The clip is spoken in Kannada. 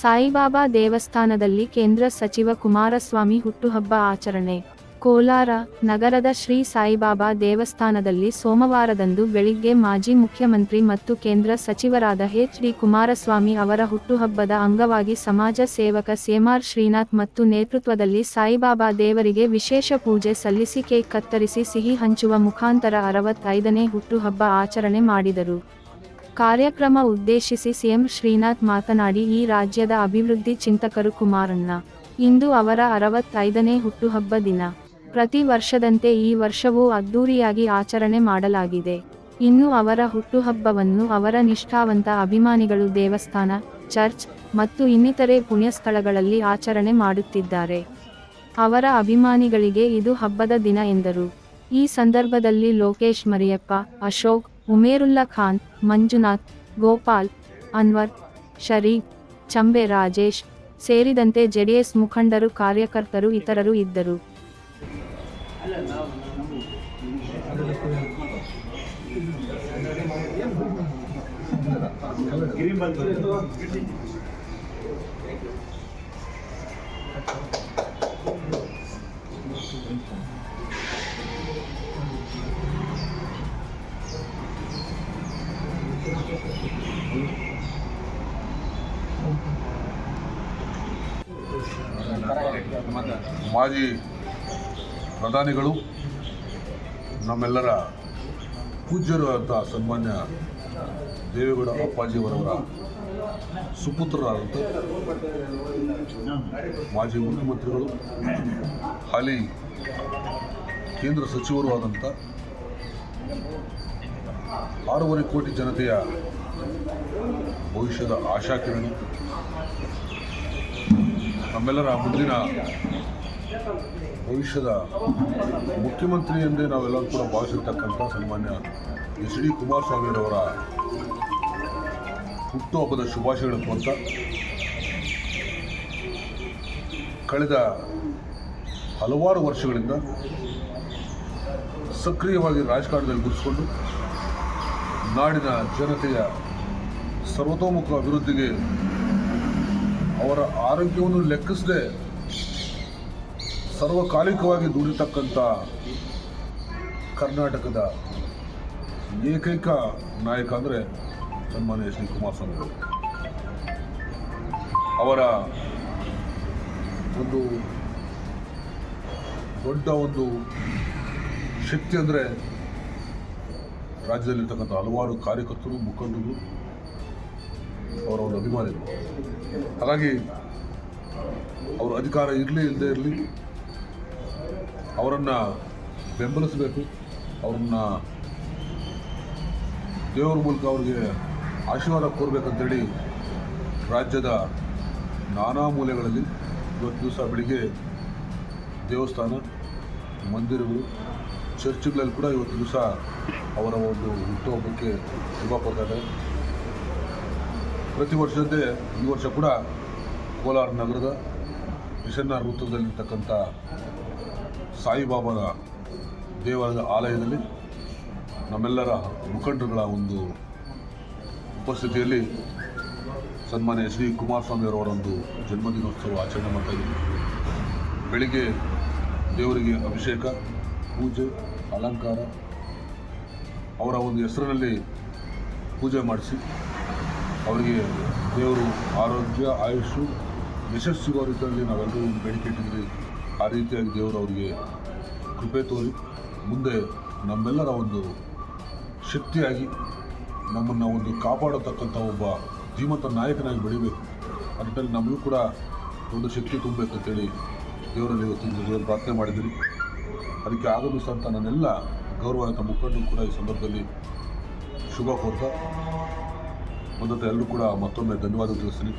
ಸಾಯಿಬಾಬಾ ದೇವಸ್ಥಾನದಲ್ಲಿ ಕೇಂದ್ರ ಸಚಿವ ಕುಮಾರಸ್ವಾಮಿ ಹುಟ್ಟುಹಬ್ಬ ಆಚರಣೆ. ಕೋಲಾರ ನಗರದ ಶ್ರೀ ಸಾಯಿಬಾಬಾ ದೇವಸ್ಥಾನದಲ್ಲಿ ಸೋಮವಾರದಂದು ಬೆಳಿಗ್ಗೆ ಮಾಜಿ ಮುಖ್ಯಮಂತ್ರಿ ಮತ್ತು ಕೇಂದ್ರ ಸಚಿವರಾದ ಎಚ್ ಡಿ ಕುಮಾರಸ್ವಾಮಿ ಅವರ ಹುಟ್ಟುಹಬ್ಬದ ಅಂಗವಾಗಿ ಸಮಾಜ ಸೇವಕ ಸೇಮಾರ್ ಶ್ರೀನಾಥ್ ಮತ್ತು ನೇತೃತ್ವದಲ್ಲಿ ಸಾಯಿಬಾಬಾ ದೇವರಿಗೆ ವಿಶೇಷ ಪೂಜೆ ಸಲ್ಲಿಸಿ ಕೇಕ್ ಕತ್ತರಿಸಿ ಸಿಹಿ ಹಂಚುವ ಮುಖಾಂತರ ಅರವತ್ತೈದನೇ ಹುಟ್ಟುಹಬ್ಬ ಆಚರಣೆ ಮಾಡಿದರು. ಕಾರ್ಯಕ್ರಮ ಉದ್ದೇಶಿಸಿ ಸಿಎಂ ಶ್ರೀನಾಥ್ ಮಾತನಾಡಿ, ಈ ರಾಜ್ಯದ ಅಭಿವೃದ್ಧಿ ಚಿಂತಕರು ಕುಮಾರಣ್ಣ. ಇಂದು ಅವರ ಅರವತ್ತೈದನೇ ಹುಟ್ಟುಹಬ್ಬ ದಿನ. ಪ್ರತಿ ವರ್ಷದಂತೆ ಈ ವರ್ಷವೂ ಅದ್ದೂರಿಯಾಗಿ ಆಚರಣೆ ಮಾಡಲಾಗಿದೆ. ಇನ್ನು ಅವರ ಹುಟ್ಟುಹಬ್ಬವನ್ನು ಅವರ ನಿಷ್ಠಾವಂತ ಅಭಿಮಾನಿಗಳು ದೇವಸ್ಥಾನ, ಚರ್ಚ್ ಮತ್ತು ಇನ್ನಿತರೆ ಪುಣ್ಯಸ್ಥಳಗಳಲ್ಲಿ ಆಚರಣೆ ಮಾಡುತ್ತಿದ್ದಾರೆ. ಅವರ ಅಭಿಮಾನಿಗಳಿಗೆ ಇದು ಹಬ್ಬದ ದಿನ ಎಂದರು. ಈ ಸಂದರ್ಭದಲ್ಲಿ ಲೋಕೇಶ್ ಮರಿಯಪ್ಪ, ಅಶೋಕ್ ಉಮೇರುಲ್ಲಾ ಖಾನ್ ಮಂಜುನಾಥ್ ಗೋಪಾಲ್ ಅನ್ವರ್ ಶರೀಫ್ ಚಂಬೆ ರಾಜೇಶ್ ಸೇರಿದಂತೆ ಜೆಡಿಎಸ್ ಮುಖಂಡರು ಕಾರ್ಯಕರ್ತರು ಇತರರು ಇದ್ದರು. ಮಾಜಿ ಪ್ರಧಾನಿಗಳು, ನಮ್ಮೆಲ್ಲರ ಪೂಜ್ಯರು ಅಂತ ಸನ್ಮಾನ್ಯ ದೇವೇಗೌಡ ಅಪ್ಪಾಜಿಯವರವರ ಸುಪುತ್ರರಾದಂಥ ಮಾಜಿ ಮುಖ್ಯಮಂತ್ರಿಗಳು, ಹಾಲಿ ಕೇಂದ್ರ ಸಚಿವರು ಆದಂಥ ಆರೂವರೆ ಕೋಟಿ ಜನತೆಯ ಭವಿಷ್ಯದ ಆಶಾಕಿರಣ. ನಮ್ಮೆಲ್ಲರ ಮುಂದಿನ ಭವಿಷ್ಯದ ಮುಖ್ಯಮಂತ್ರಿ ಎಂದೇ ನಾವೆಲ್ಲರೂ ಕೂಡ ಭಾವಿಸಿರ್ತಕ್ಕಂಥ ಸನ್ಮಾನ್ಯ ಎಚ್ ಡಿ ಕುಮಾರಸ್ವಾಮಿಯವರ ಹುಟ್ಟುಹಬ್ಬದ ಶುಭಾಶಯಗಳು ಅಂತ ಕಳೆದ ಹಲವಾರು ವರ್ಷಗಳಿಂದ ಸಕ್ರಿಯವಾಗಿ ರಾಜಕಾರಣದಲ್ಲಿ ಗುರುಸ್ಕೊಂಡು ನಾಡಿನ ಜನತೆಯ ಸರ್ವತೋಮುಖ ಅಭಿವೃದ್ಧಿಗೆ ಅವರ ಆರೋಗ್ಯವನ್ನು ಲೆಕ್ಕಿಸದೆ ಸರ್ವಕಾಲಿಕವಾಗಿ ದುಡಿತಕ್ಕಂಥ ಕರ್ನಾಟಕದ ಏಕೈಕ ನಾಯಕ ಅಂದರೆ ಸನ್ಮಾನ್ಯ ಎಚ್ ಡಿ ಕುಮಾರಸ್ವಾಮಿ ಅವರು. ಅವರ ಒಂದು ದೊಡ್ಡ ಒಂದು ಶಕ್ತಿ ಅಂದರೆ ರಾಜ್ಯದಲ್ಲಿರ್ತಕ್ಕಂಥ ಹಲವಾರು ಕಾರ್ಯಕರ್ತರು, ಮುಖಂಡರು, ಅವರ ಒಂದು ಅಭಿಮಾನಿಗಳು. ಹಾಗಾಗಿ ಅವರು ಅಧಿಕಾರ ಇರಲಿ ಇಲ್ಲದೆ ಇರಲಿ ಅವರನ್ನು ಬೆಂಬಲಿಸಬೇಕು, ಅವ್ರನ್ನ ದೇವರ ಮೂಲಕ ಅವ್ರಿಗೆ ಆಶೀರ್ವಾದ ಕೋರಬೇಕಂತೇಳಿ ರಾಜ್ಯದ ನಾನಾ ಮೂಲೆಗಳಲ್ಲಿ ಇವತ್ತು ದಿವಸ ಬೆಳಿಗ್ಗೆ ದೇವಸ್ಥಾನ, ಮಂದಿರಗಳು, ಚರ್ಚ್ಗಳಲ್ಲಿ ಕೂಡ ಇವತ್ತು ದಿವಸ ಅವರ ಒಂದು ಹುಟ್ಟುಹಬ್ಬಕ್ಕೆ ಶುಭ ಕೊಡ್ತಾರೆ ಪ್ರತಿ ವರ್ಷದಂತೆ ಈ ವರ್ಷ ಕೂಡ ಕೋಲಾರ ನಗರದ ಮಿಷನ್ನ ವೃತ್ತದಲ್ಲಿರ್ತಕ್ಕಂಥ ಸಾಯಿಬಾಬಾನ ದೇವರ ಆಲಯದಲ್ಲಿ ನಮ್ಮೆಲ್ಲರ ಮುಖಂಡರುಗಳ ಒಂದು ಉಪಸ್ಥಿತಿಯಲ್ಲಿ ಸನ್ಮಾನ್ಯ ಎಚ್ ಡಿ ಕುಮಾರಸ್ವಾಮಿಯವರ ಒಂದು ಜನ್ಮದಿನೋತ್ಸವ ಆಚರಣೆ ಮಾಡ್ತಾ ಇದ್ದೀವಿ. ಬೆಳಿಗ್ಗೆ ದೇವರಿಗೆ ಅಭಿಷೇಕ, ಪೂಜೆ, ಅಲಂಕಾರ, ಅವರ ಒಂದು ಹೆಸರಿನಲ್ಲಿ ಪೂಜೆ ಮಾಡಿಸಿ ಅವರಿಗೆ ದೇವರು ಆರೋಗ್ಯ, ಆಯುಷು ಯಶಸ್ಸಿಗೋ ರೀತಿಯಲ್ಲಿ ನಾವೆಲ್ಲರೂ ಬೇಡಿಕೆ ಇಟ್ಟಿದ್ವಿ ಆ ರೀತಿಯಾಗಿ ದೇವರು ಅವರಿಗೆ ಕೃಪೆ ತೋರಿ, ಮುಂದೆ ನಮ್ಮೆಲ್ಲರ ಒಂದು ಶಕ್ತಿಯಾಗಿ ನಮ್ಮನ್ನು ಒಂದು ಕಾಪಾಡತಕ್ಕಂಥ ಒಬ್ಬ ಧೀಮಂತ ನಾಯಕನಾಗಿ ಬೆಳಿಬೇಕು. ಅದರಲ್ಲಿ ನಮಗೂ ಕೂಡ ಒಂದು ಶಕ್ತಿ ತುಂಬಬೇಕು ಅಂತೇಳಿ ದೇವರಲ್ಲಿ ಇವತ್ತಿನ ದೇವರು ಪ್ರಾರ್ಥನೆ ಮಾಡಿದ್ದೀರಿ. ಅದಕ್ಕೆ ಆಗಮಿಸಿದಂಥ ನನ್ನೆಲ್ಲ ಗೌರವಾನ್ವಿತ ಮುಖಂಡರು ಕೂಡ ಈ ಸಂದರ್ಭದಲ್ಲಿ ಶುಭ ಕೋರ್ತಾ. ಮೊದಲು ಎಲ್ಲರೂ ಕೂಡ ಮತ್ತೊಮ್ಮೆ ಧನ್ಯವಾದ ತಿಳಿಸ್ತೀನಿ.